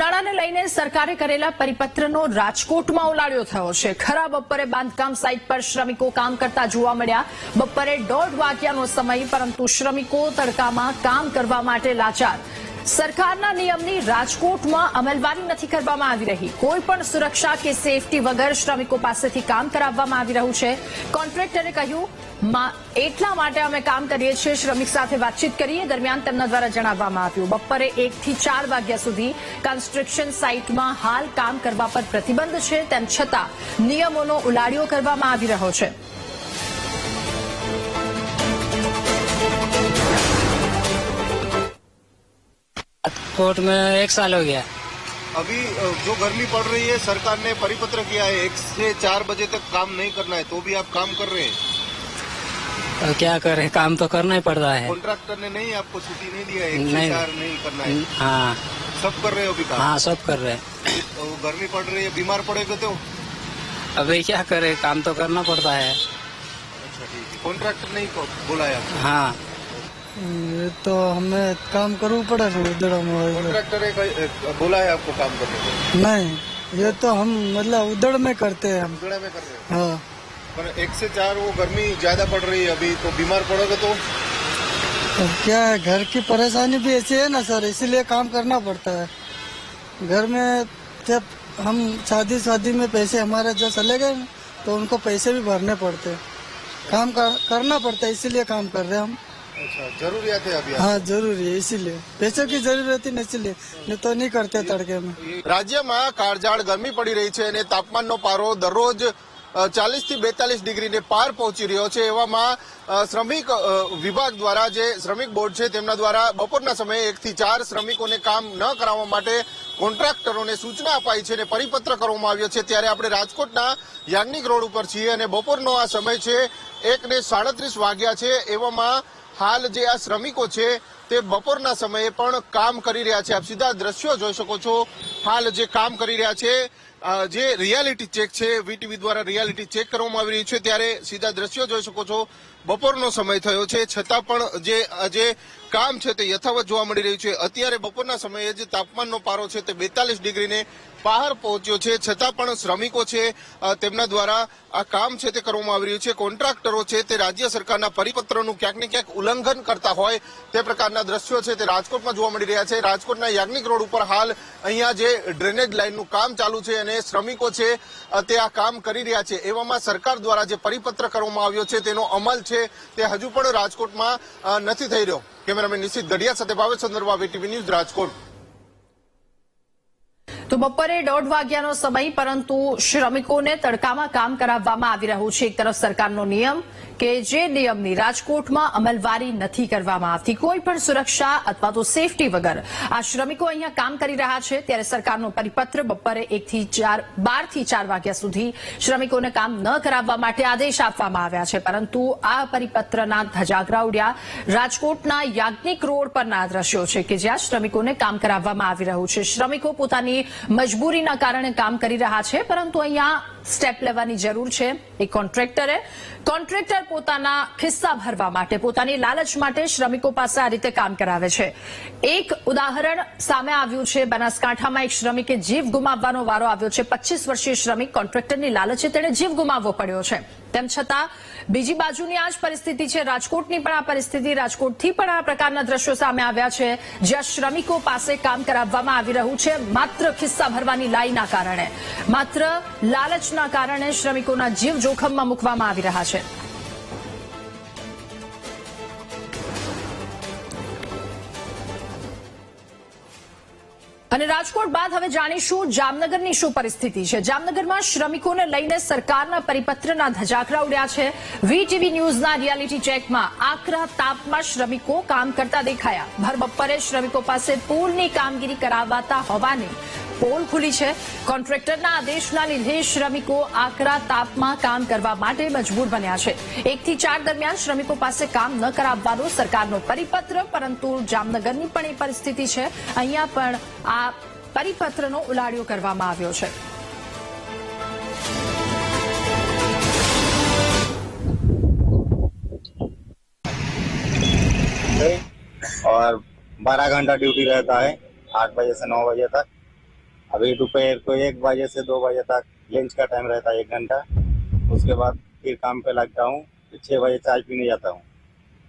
ઉનાળાને લઈને સરકારે કરેલા પરિપત્રનો રાજકોટમાં ઉલાળ્યો થયો છે. ખરા બપોરે બાંધકામ સાઇટ પર શ્રમિકો કામ કરતા જોવા મળ્યા. બપોરે દોઢ વાગ્યાનો સમય, પરંતુ શ્રમિકો તડકામાં કામ કરવા માટે લાચાર. સરકારના નિયમની રાજકોટમાં અમલવારી નથી કરવામાં આવી રહી. કોઈ પણ સુરક્ષા કે સેફટી વગર શ્રમિકો પાસેથી કામ કરાવવામાં આવી રહ્યું છે. કોન્ટ્રાક્ટરે કહ્યું, "મા- એટલા માટે અમે કામ કરીએ છીએ. શ્રમિક સાથે વાતચીત કરીએ દરમિયાન તેમના દ્વારા જણાવવામાં આવ્યું, બપોરે એકથી ચાર વાગ્યા સુધી કન્સ્ટ્રક્શન સાઇટમાં હાલ કામ કરવા પર પ્રતિબંધ છે. તેમ છતાં નિયમોનો ઉલાડિયો કરવામાં આવી રહ્યો છે. कोर्ट में एक साल हो गया। अभी जो गर्मी पड़ रही है सरकार ने परिपत्र किया है एक से चार बजे तक काम नहीं करना है तो भी आप काम कर रहे हैं? तो क्या करें? काम तो करना ही पड़ता है। कॉन्ट्रैक्टर ने नहीं आपको छुट्टी नहीं दिया है एक नहीं। चार नहीं करना है। हाँ। सब कर रहे हो अभी काम? हाँ सब कर रहे हैं। तो गर्मी पड़ रही है बीमार पड़ेगा तो? अभी क्या करे? काम तो करना पड़ता है। अच्छा ठीक है। कॉन्ट्रैक्टर नहीं बोला है हाँ। ये तो हमें काम करना पड़ा उदड़ तो बोला है आपको काम करने नहीं ये तो हम मतलब उधर में करते हैं हम। में करते हैं? हाँ। पर एक से चार वो गर्मी ज़्यादा पड़ रही है अभी तो बीमार पड़ोगे तो? अब क्या है घर की परेशानी भी ऐसी है ना सर इसीलिए काम करना पड़ता है। घर में जब हम शादी शादी में पैसे हमारे जो चले गए तो उनको पैसे भी भरने पड़ते काम कर, करना पड़ता है इसीलिए काम कर रहे हैं हम। जरूरियात है अभी हाँ जरूरी है इसीलिए पैसों की जरूरत ही नहीं इसलिए नहीं तो नहीं करते तड़के में રાજ્યમાં કાળઝાળ ગરમી પડી રહી છે અને તાપમાનનો પારો દરરોજ ચાલીસ થી બેતાલીસ ડિગ્રીને પાર પહોંચી રહ્યો છે એવામાં અ, શ્રમિક અ, વિભાગ દ્વારા જે શ્રમિક બોર્ડ છે તેમના દ્વારા બપોરના સમયે એક થી ચાર શ્રમિકોને કામ ન કરાવવા માટે કોન્ટ્રાક્ટરોને સૂચના અપાઈ છે અને પરિપત્ર કરવામાં આવ્યો છે ત્યારે આપણે રાજકોટના યાજ્ઞિક રોડ ઉપર છીએ અને બપોરનો આ સમય છે એક ને સાડત્રીસ વાગ્યા છે એવામાં હાલ જે આ શ્રમિકો છે તે બપોરના સમયે પણ કામ કરી રહ્યા છે. આપ સીધા દ્રશ્યો જોઈ શકો છો. હાલ જે કામ કરી રહ્યા છે જે રિયાલિટી ચેક છે વીટીવી દ્વારા રિયાલિટી ચેક કરવામાં આવી રહ્યું છે, ત્યારે સીધા દ્રશ્યો જોઈ શકો છો. બપોરનો સમય થયો છે. છતાં પણ જે જે કામ છે તે યથાવત જોવા મળી રહ્યું છે. અત્યારે બપોરના સમયે જે તાપમાનનો પારો છે તે બેતાલીસ ડિગ્રીને બહાર પહોંચ્યો છે. છતાં પણ શ્રમિકો છે તેમના દ્વારા આ કામ છે તે કરવામાં આવી રહ્યું છે. કોન્ટ્રાક્ટરો છે તે રાજ્ય સરકારના પરિપત્રનું ક્યાંક ને ક્યાંક ઉલ્લંઘન કરતા હોય તે પ્રકારના દ્રશ્યો છે તે રાજકોટમાં જોવા મળી રહ્યા છે. રાજકોટના યાજ્ઞિક રોડ ઉપર હાલ અહીંયા જે ડ્રેનેજ લાઇનનું કામ ચાલુ છે અને શ્રમિકો છે તે આ કામ કરી રહ્યા છે. એવામાં સરકાર દ્વારા જે પરિપત્ર કરવામાં આવ્યો છે તેનો અમલ છે તે હજુ પણ રાજકોટમાં નથી થઈ રહ્યો. કેમેરામેન નિશિત ગઢિયા સાથે ભાવેશ ચંદ્રવા વીટીવી ન્યૂઝ રાજકોટ. તો બપોરે દોઢ વાગ્યાનો સમય, પરંતુ શ્રમિકોને તડકામાં કામ કરાવવામાં આવી રહ્યું છે. એક તરફ સરકારનો નિયમ કે જે નિયમની રાજકોટમાં અમલવારી નથી કરવામાં આવતી. કોઈ પણ સુરક્ષા અથવા તો સેફટી વગર આ શ્રમિકો અહીંયા કામ કરી રહ્યા છે. ત્યારે સરકારનો પરિપત્ર બપોરે એકથી ચાર, બારથી ચાર વાગ્યા સુધી શ્રમિકોને કામ ન કરાવવા માટે આદેશ આપવામાં આવ્યા છે. પરંતુ આ પરિપત્રના ધજાગરા ઉડ્યા રાજકોટના યાજ્ઞિક રોડ પરના દ્રશ્યો છે કે જ્યાં શ્રમિકોને કામ કરાવવામાં આવી રહ્યું છે. શ્રમિકો પોતાની મજબૂરીના કારણે કામ કરી રહ્યા છે પરંતુ અહીંયા સ્ટેપ લેવાની જરૂર છે એ કોન્ટ્રાક્ટરે. કોન્ટ્રાક્ટર પોતાના ખિસ્સા ભરવા માટે, પોતાની લાલચ માટે શ્રમિકો પાસે આ રીતે કામ કરાવે છે. એક ઉદાહરણ સામે આવ્યું છે. બનાસકાંઠામાં એક શ્રમિકે જીવ ગુમાવવાનો વારો આવ્યો છે. પચીસ વર્ષીય શ્રમિક કોન્ટ્રાક્ટરની લાલચે તેણે જીવ ગુમાવવો પડ્યો છે. તેમ છતાં, બીજી બાજુની આ જ પરિસ્થિતિ છે. રાજકોટની પણ આ પરિસ્થિતિ, રાજકોટથી પણ આ પ્રકારના દ્રશ્યો સામે આવ્યા છે, જ્યાં શ્રમિકો પાસે કામ કરાવવામાં આવી રહ્યું છે, માત્ર ખિસ્સા ભરવાની લાઈના કારણે. માત્ર લાલચના કારણે શ્રમિકોના જીવ જોખમમાં મૂકવામાં આવી રહ્યા છે. અને રાજકોટ બાદ હવે જાણીશું જામનગરની શું પરિસ્થિતિ છે. જામનગરમાં શ્રમિકોને લઈને સરકારના પરિપત્રના ધજાકરા ઉડ્યા છે. વીટીવી ન્યૂઝના રિયાલિટી ચેકમાં આકરા તાપમાં શ્રમિકો કામ કરતા દેખાયા. ભર બપોરે શ્રમિકો પાસે પુલની કામગીરી કરાવાતા હોવાની પોલ ખુલી છે કોન્ટ્રાક્ટરના આદેશના લીધે શ્રમિકો આકરા તાપમાં કામ કરવા માટે મજબૂર બન્યા છે એકથી ચાર દરમિયાન શ્રમિકો પાસે કામ ન કરાવવાનો સરકારનો પરિપત્ર પરંતુ જામનગરની પણ એ પરિસ્થિતિ છે અહીંયા પણ આ પરિપત્રનો ઉલાડિયો કરવામાં આવ્યો છે और बारह घंटा ड्यूटी रहता है आठ बजे से नौ बजे तक अभी दोपहर को एक बजे से दो बजे तक लंच का टाइम रहता है एक घंटा उसके बाद फिर काम पे लगता हूँ फिर छह बजे चाय पीने जाता हूँ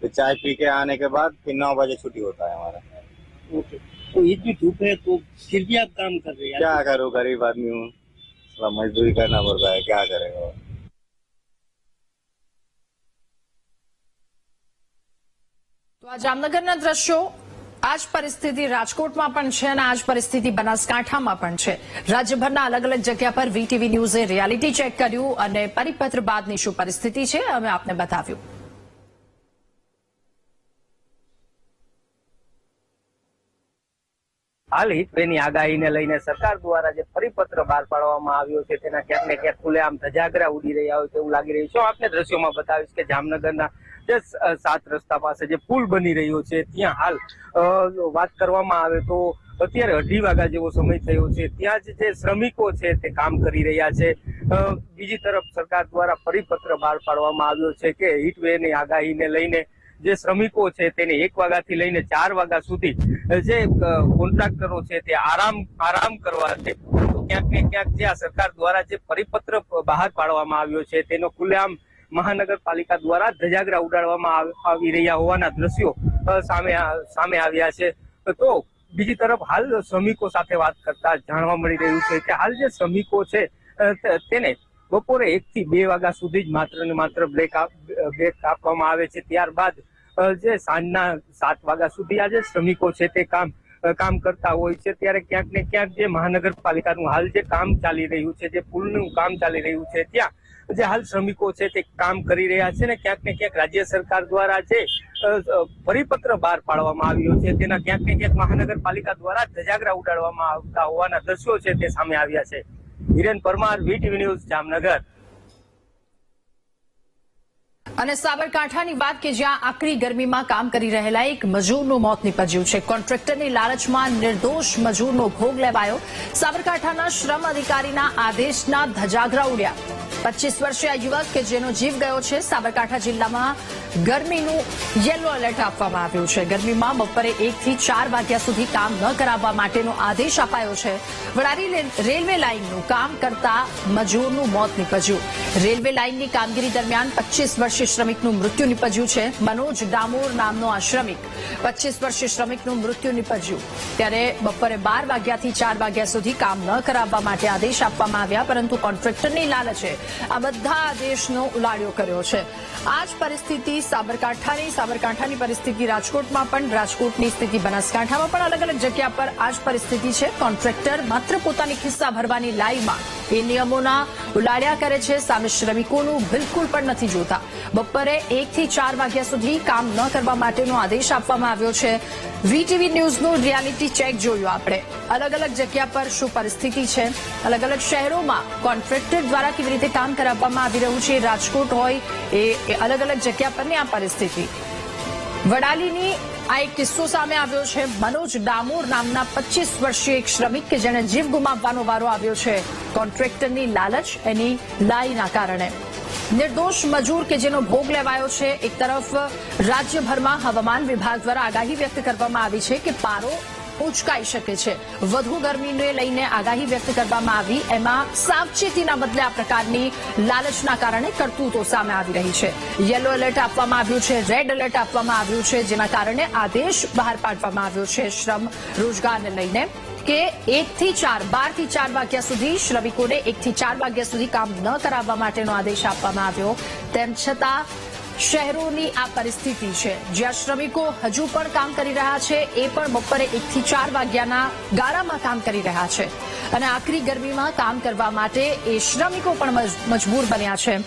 फिर चाय पी के आने के बाद फिर नौ बजे छुट्टी होता है हमारा ओके तो इतनी धूप है तो फिर भी आप काम कर रहे हैं क्या करूँ गरीब आदमी हूँ थोड़ा मजदूरी करना पड़ता है क्या करेगा તો આ જામનગરના દ્રશ્યો આ જ પરિસ્થિતિ રાજકોટમાં પણ છે અને આ જ પરિસ્થિતિ બનાસકાંઠામાં પણ છે. રાજ્યભરના અલગ અલગ જગ્યા પર વીટીવી ન્યૂઝે રિયાલિટી ચેક કર્યું અને પરિપત્ર બાદની શું પરિસ્થિતિ છે અમે આપને બતાવ્યું. હાલ હિતભાઈની આગાહીને લઈને સરકાર દ્વારા જે પરિપત્ર બહાર પાડવામાં આવ્યો છે, તેના ક્યાંક ને ક્યાંક ખુલ્લેઆમ ધજાગરા ઉડી રહ્યા હોય તેવું લાગી રહ્યું છે. આપને દ્રશ્યોમાં બતાવીશ કે જામનગરના જે સાત રસ્તા પાસે જે પુલ બની રહ્યો છે, ત્યાં હાલ વાત કરવામાં આવે તો અત્યારે અઢી વાગ્યા જેવો સમય થયો છે. ત્યાં જ જે શ્રમિકો છે તે કામ કરી રહ્યા છે. બીજી તરફ સરકાર દ્વારા પરિપત્ર બહાર પાડવામાં આવ્યો છે કે હીટવેની આગાહીને લઈને જે શ્રમિકો છે તેને એક વાગ્યાથી લઈને ચાર વાગ્યા સુધી જે કોન્ટ્રાક્ટરો છે તે આરામ આરામ કરવા છે. ક્યાંક ને ક્યાંક જે આ સરકાર દ્વારા જે પરિપત્ર બહાર પાડવામાં આવ્યો છે, તેનો ખુલ્લેઆમ મહાનગરપાલિકા દ્વારા ધજાગરા ઉડાડવામાં આવી રહ્યા હોવાના દ્રશ્યો સામે સામે આવ્યા છે. તો બીજી તરફ હાલ શ્રમિકો સાથે વાત કરતા જાણવા મળી રહ્યું છે કે હાલ જે શ્રમિકો છે તેને બપોરે એક થી બે વાગ્યા સુધી જ માત્ર ને માત્ર બ્રેક બ્રેક આપવામાં આવે છે. ત્યારબાદ જે સાંજના સાત વાગ્યા સુધી આ જે શ્રમિકો છે તે કામ કામ કરતા હોય છે, ત્યારે ક્યાંક ને ક્યાંક જે મહાનગરપાલિકાનું હાલ જે કામ ચાલી રહ્યું છે, જે પુલનું કામ ચાલી રહ્યું છે, ત્યાં જે હાલ શ્રમિકો છે તે કામ કરી રહ્યા છે ને ક્યાંક ને ક્યાંક રાજ્ય સરકાર દ્વારા જે પરિપત્ર બહાર પાડવામાં આવ્યો છે તેના ક્યાંક ને ક્યાંક મહાનગરપાલિકા દ્વારા ધજાગરા ઉડાડવામાં આવતા હોવાના દ્રશ્યો છે તે સામે આવ્યા છે. Hiren Parmar, VTV news, Jamnagar. અને સાબરકાંઠાની વાત કે જ્યાં આકરી ગરમીમાં કામ કરી રહેલા એક મજૂરનું મોત નીપજ્યું છે. કોન્ટ્રાક્ટરની લાલચમાં નિર્દોષ મજૂરનો ભોગ લેવાયો. સાબરકાંઠાના શ્રમ અધિકારીના આદેશના ધજાગરા ઉડ્યા. પચીસ વર્ષીય યુવક કે જેનો જીવ ગયો છે, સાબરકાંઠા જિલ્લામાં ગરમીનું યેલો એલર્ટ આપવામાં આવ્યું છે. ગરમીમાં બપોરે એકથી ચાર વાગ્યા સુધી કામ ન કરાવવા માટેનો આદેશ અપાયો છે. વડારી રેલવે લાઇનનું કામ કરતા મજૂરનું મોત નીપજ્યું. રેલવે લાઇનની કામગીરી દરમિયાન પચીસ વર્ષીય શ્રમિકનું મૃત્યુ નિપજ્યું છે. મનોજ ડામોર નામનો આ શ્રમિક પચીસ વર્ષીય શ્રમિકનું મૃત્યુ નિપજ્યું. ત્યારે બપોરે બાર વાગ્યાથી ચાર વાગ્યા સુધી કામ ન કરાવવા માટે આદેશ આપવામાં આવ્યા, પરંતુ કોન્ટ્રાક્ટરની લાલચે આ બધા આદેશનો ઉલાળ્યો કર્યો છે. આ જ પરિસ્થિતિ સાબરકાંઠાની સાબરકાંઠાની પરિસ્થિતિ રાજકોટમાં પણ, રાજકોટની સ્થિતિ બનાસકાંઠામાં પણ અલગ અલગ જગ્યા પર આ જ પરિસ્થિતિ છે. કોન્ટ્રાક્ટર માત્ર પોતાની ખિસ્સા ભરવાની લાઈમાં એ નિયમોના ઉલાળ્યા કરે છે. સામે શ્રમિકોનું બિલકુલ પણ નથી જોતા. બપોરે એકથી ચાર વાગ્યા સુધી કામ ન કરવા માટેનો આદેશ આપવામાં આવ્યો છે. વીટીવી ન્યૂઝનું રિયાલિટી ચેક જોયું આપણે. અલગ અલગ જગ્યા પર શું પરિસ્થિતિ છે? અલગ અલગ શહેરોમાં કોન્ટ્રાક્ટર દ્વારા કેવી રીતે કામ કરાવવામાં આવી રહ્યું છે? રાજકોટ હોય એ અલગ અલગ જગ્યા પરની આ પરિસ્થિતિ. વડાલીની આ એક કિસ્સો સામે આવ્યો છે. મનોજ ડામોર નામના પચીસ વર્ષીય એક શ્રમિક કે જેને જીવ ગુમાવવાનો વારો આવ્યો છે. કોન્ટ્રાક્ટરની લાલચ એની લાઈના કારણે. નિર્દોષ મજૂર કે જેનો ભોગ લેવાયો છે, એક તરફ રાજ્યભરમાં હવામાન વિભાગ દ્વારા આગાહી વ્યક્ત કરવામાં આવી છે કે પારો ઉંચકાઈ શકે છે. વધુ ગરમીને લઈને આગાહી વ્યક્ત કરવામાં આવી. એમાં સાવચેતીના બદલે આ પ્રકારની લાલચના કારણે કરતૂતો સામે આવી રહી છે. યલો એલર્ટ આપવામાં આવ્યું છે, રેડ એલર્ટ આપવામાં આવ્યું છે, જેના કારણે આદેશ બહાર પાડવામાં આવ્યો છે. શ્રમ, રોજગારને લઈને કે એકથી ચાર, બારથી ચાર વાગ્યા સુધી શ્રમિકોને એકથી ચાર વાગ્યા સુધી કામ ન કરાવવા માટેનો આદેશ આપવામાં આવ્યો. તેમ છતાં શહેરોની આ પરિસ્થિતિ છે. જ્યાં શ્રમિકો હજુ પણ કામ કરી રહ્યા છે, એ પણ બપોરે એકથી ચાર વાગ્યાના ગાળામાં કામ કરી રહ્યા છે. અને આકરી ગરમીમાં કામ કરવા માટે એ શ્રમિકો પણ મજ- મજબૂર બન્યા છે.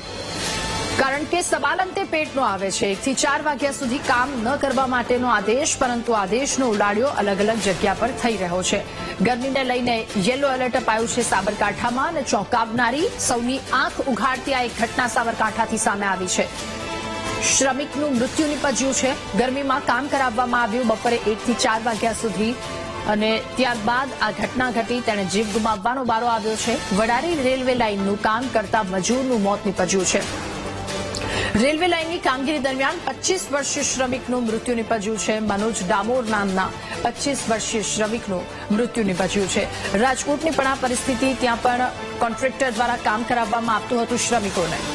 કારણ કે સવાલ અંતે પેટનો આવે છે. એકથી ચાર વાગ્યા સુધી કામ ન કરવા માટેનો આદેશ, પરંતુ આદેશનો ઉડાડ્યો અલગ અલગ જગ્યા પર થઈ રહ્યો છે. ગરમીને લઈને યેલો એલર્ટ અપાયું છે સાબરકાંઠામાં અને ચોંકાવનારી સૌની આંખ ઉઘાડતી આ એક ઘટના સાબરકાંઠાથી સામે આવી છે. શ્રમિકનું મૃત્યુ નિપજ્યું છે. ગરમીમાં કામ કરાવવામાં આવ્યું બપોરે એકથી ચાર વાગ્યા સુધી. અને ત્યારબાદ આ ઘટના ઘટી તેણે જીવ ગુમાવવાનો વારો આવ્યો છે. વડારી રેલવે લાઇનનું કામ કરતા મજૂરનું મોત નિપજ્યું છે. રેલવે લાઇનની કામગીરી દરમિયાન પચીસ વર્ષીય શ્રમિકનું મૃત્યુ નિપજ્યું છે. મનોજ ડામોર નામના પચીસ વર્ષીય શ્રમિકનું મૃત્યુ નિપજ્યું છે. રાજકોટની પણ આ પરિસ્થિતિ, ત્યાં પણ કોન્ટ્રાક્ટર દ્વારા કામ કરાવવામાં આવતું હતું શ્રમિકોને.